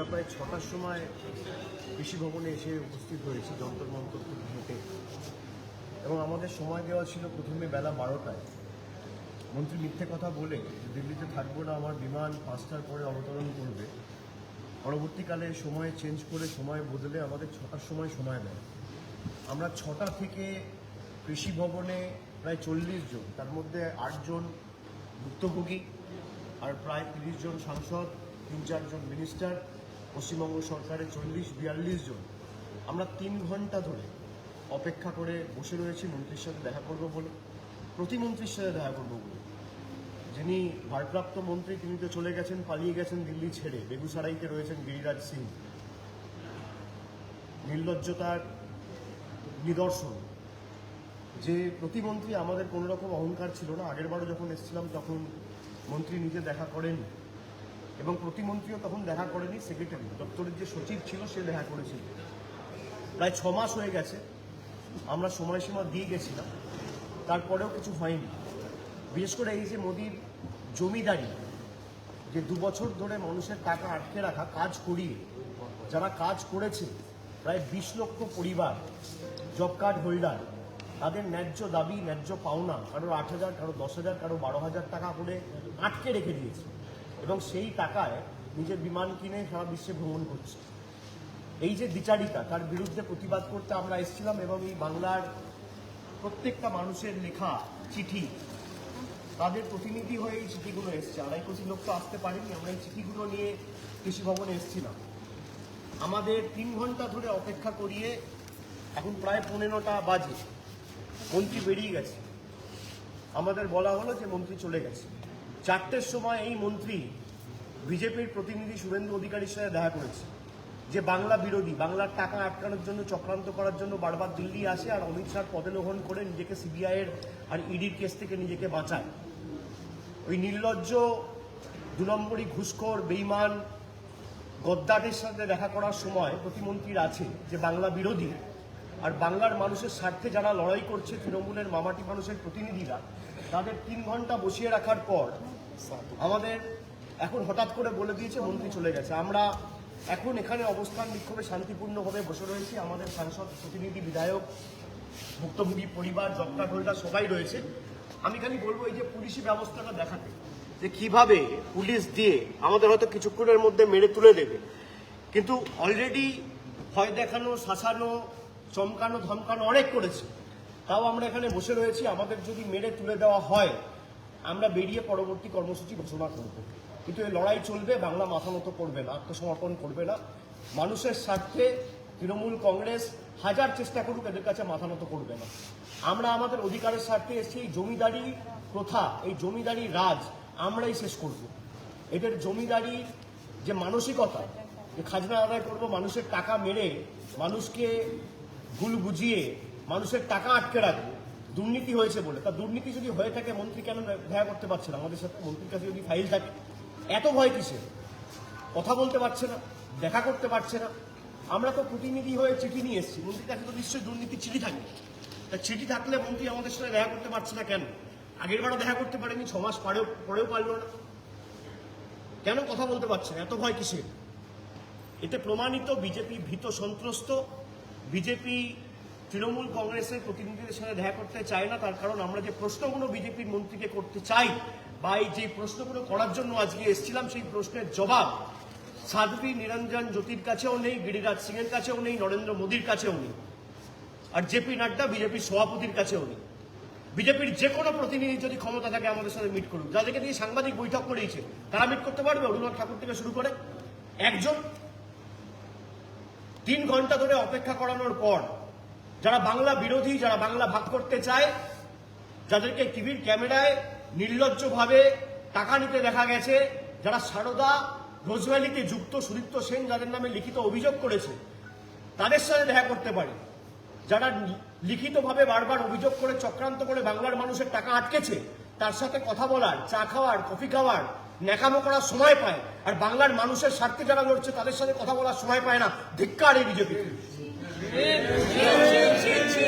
আমরা প্রায় ছটার সময় কৃষি ভবনে এসে উপস্থিত হয়েছি, যন্তর মন্তর হেঁটে। এবং আমাদের সময় দেওয়া ছিল প্রথমে বেলা বারোটায়। মন্ত্রী মিথ্যে কথা বলে দিল্লিতে থাকব না, আমার বিমান পাঁচটার পরে অবতরণ করবে। পরবর্তীকালে সময় চেঞ্জ করে সময় বদলে আমাদের ছটার সময় সময় দেয়। আমরা ছটা থেকে কৃষি ভবনে প্রায় চল্লিশ জন, তার মধ্যে আটজন ভুক্তভোগী আর প্রায় তিরিশ জন সাংসদ, তিন চারজন মিনিস্টার পশ্চিমবঙ্গ সরকারের চল্লিশ, বিয়াল্লিশ জন। আমরা তিন ঘণ্টা ধরে অপেক্ষা করে বসে রয়েছি মন্ত্রীর সাথে দেখা করব বলে, প্রতিমন্ত্রীর সাথে দেখা করব বলে। যিনি ভারপ্রাপ্ত মন্ত্রী, তিনি তো চলে গেছেন, পালিয়ে গেছেন দিল্লি ছেড়ে। বেগুসারাইতে রয়েছেন গিরিরাজ সিং। নির্লজ্জতার নিদর্শন। যে প্রতিমন্ত্রী আমাদের কোনো রকম অহংকার ছিল না। আগেরবারও যখন এসেছিলাম, তখন মন্ত্রী নিজে দেখা করেন এবং প্রতিমন্ত্রীও তখন দেখা করেনি সেক্রেটারি দপ্তরের যে সচিব ছিল সে দেখা করেছিল। প্রায় ছ মাস হয়ে গেছে, আমরা সময়সীমা দিয়ে গেছিলাম, তারপরেও কিছু হয়নি। বিশেষ করে এই যে মোদির জমিদারি, যে দু বছর ধরে মানুষের টাকা আটকে রাখা, কাজ করিয়ে, যারা কাজ করেছে, প্রায় বিশ লক্ষ পরিবার, জব কার্ড হোল্ডার, তাদের ন্যায্য দাবি, ন্যায্য পাওনা কারও আট হাজার কারও দশ হাজার কারও বারো হাজার টাকা করে আটকে রেখে দিয়েছে। এবং সেই টাকায় নিজের বিমান কিনে সারা বিশ্বে ভ্রমণ করছে। এই যে দ্বিচারিতা, তার বিরুদ্ধে প্রতিবাদ করতে আমরা এসেছিলাম এবং এই বাংলার প্রত্যেকটা মানুষের লেখা চিঠি, তাদের প্রতিনিধি হয়ে এই চিঠিগুলো এসছে। আড়াই কোটি লোক তো আসতে পারেনি, আমরা এই চিঠিগুলো নিয়ে কৃষি ভবনে এসেছিলাম। আমাদের তিন ঘণ্টা ধরে অপেক্ষা করিয়ে এখন প্রায় পনেরোটা বাজে। মন্ত্রী বেরিয়ে গেছে। আমাদের বলা হলো যে মন্ত্রী চলে গেছে। চারটের সময় এই মন্ত্রী বিজেপির প্রতিনিধি শুভেন্দু অধিকারীর সাথে দেখা করেছে যে বাংলা বিরোধী, বাংলার টাকা আটকানোর জন্য, চক্রান্ত করার জন্য বারবার দিল্লি আসে আর অমিত শাহ পদলোহন করে নিজেকে সিবিআইয়ের আর ইডির কেস থেকে নিজেকে বাঁচায়। ওই নির্লজ্জ দু নম্বরই ঘুষখোর, বেইমান গদ্দারের সাথে দেখা করার সময় প্রতিমন্ত্রীর আছে যে বাংলা বিরোধী আর বাংলার মানুষের স্বার্থে যারা লড়াই করছে তৃণমূলের মামাটি মানুষের প্রতিনিধিরা, তাদের তিন ঘণ্টা বসিয়ে রাখার পর আমাদের এখন হঠাৎ করে বলে দিয়েছে, মন্ত্রী চলে গেছে। আমরা এখন এখানে অবস্থান বিক্ষোভে শান্তিপূর্ণভাবে বসে রয়েছি। আমাদের সাংসদ, প্রতিনিধি, বিধায়ক, ভুক্তভোগী পরিবার জবকার্ড হোল্ডার সবাই রয়েছে। আমি খালি বলব এই যে পুলিশি ব্যবস্থাটা দেখাতে, যে কীভাবে পুলিশ দিয়ে আমাদের হয়তো কিছুক্ষণের মধ্যে মেরে তুলে দেবে। কিন্তু অলরেডি ভয় দেখানো, শাসানো, চমকানো, ধমকানো অনেক করেছে। তাও আমরা এখানে বসে রয়েছি। আমাদের যদি মেরে তুলে দেওয়া হয় আমরা বেরিয়ে পরবর্তী কর্মসূচি ঘোষণা করব। কিন্তু এই লড়াই চলবে, বাংলা মাথা মতো করবে না, আত্মসমর্পণ করবে না। মানুষের স্বার্থে তৃণমূল কংগ্রেস হাজার চেষ্টা করুক, এদের কাছে মাথা নত করবে না। আমরা আমাদের অধিকারের স্বার্থে এসে এই জমিদারি প্রথা, এই জমিদারি রাজ আমরাই শেষ করব। এদের জমিদারি যে মানসিকতা, যে খাজনা আদায় করব, মানুষের টাকা মেরে, মানুষকে ভুল বুঝিয়ে, মানুষের টাকা আটকে রাখব দুর্নীতি হয়েছে বলে। তা দুর্নীতি যদি হয়ে থাকে, মন্ত্রী কেন দেখা করতে পারছে না? আমাদের সাথে মন্ত্রীর কাছে যদি ফাইল থাকে, এত ভয় কিসের কথা বলতে পারছে না, দেখা করতে পারছে না। আমরা তো প্রতিনিধি হয়ে চিঠি নিয়ে এসেছি। মন্ত্রীর কাছে তো নিশ্চয়ই দুর্নীতি চিঠি থাকে তা চিঠি থাকলে মন্ত্রী আমাদের সাথে দেখা করতে পারছে না কেন? আগের বারও দেখা করতে পারেনি, ছ মাস পরেও পরেও পারল না। কেন কথা বলতে পারছে না? এত ভয় কিসের? এতে প্রমাণিত, বিজেপি ভীত সন্ত্রস্ত, বিজেপি তৃণমূল কংগ্রেসের প্রতিনিধিদের সাথে দেখা করতে চায় না, তার কারণ আমরা যে প্রশ্নগুলো বিজেপির মন্ত্রীকে করতে চাই বা এই যে প্রশ্নগুলো করার জন্য আজকে এসেছিলাম, সেই প্রশ্নের জবাব সাধ্বী নিরঞ্জন জ্যোতির কাছেও নেই, গিরিরাজ সিং এর কাছেও নেই, নরেন্দ্র মোদীর কাছেও নেই আর জেপি নাড্ডা বিজেপির সভাপতির কাছেও নেই। বিজেপির যে কোনো প্রতিনিধি যদি ক্ষমতা থাকে আমাদের সাথে মিট করুক। যাদেরকে দিয়ে সাংবাদিক বৈঠক করেছে, তারা মিট করতে পারবে? অরুণাথ ঠাকুর থেকে শুরু করে একজন। তিন ঘণ্টা ধরে অপেক্ষা করানোর পর যারা বাংলা বিরোধী, যারা বাংলা ভাগ করতে চায়, যাদেরকে টিভির ক্যামেরায় নির্লজ্জভাবে টাকা নিতে দেখা গেছে, যারা সারদা রোজভ্যালিতে যুক্ত সুদীপ্ত সেন, যাদের নামে লিখিত অভিযোগ করেছে, তাদের সাথে দেখা করতে পারে। যারা লিখিতভাবে বারবার অভিযোগ করে চক্রান্ত করে বাংলার মানুষের টাকা আটকেছে, তার সাথে কথা বলার, চা খাওয়ার, কফি খাওয়ার, ন্যাকামো করার সময় পায়, আর বাংলার মানুষের স্বার্থে যারা লড়ছে, তাদের সাথে কথা বলার সময় পায় না। ধিক্কার এই বিজেপি Чин-чин-чин-чин!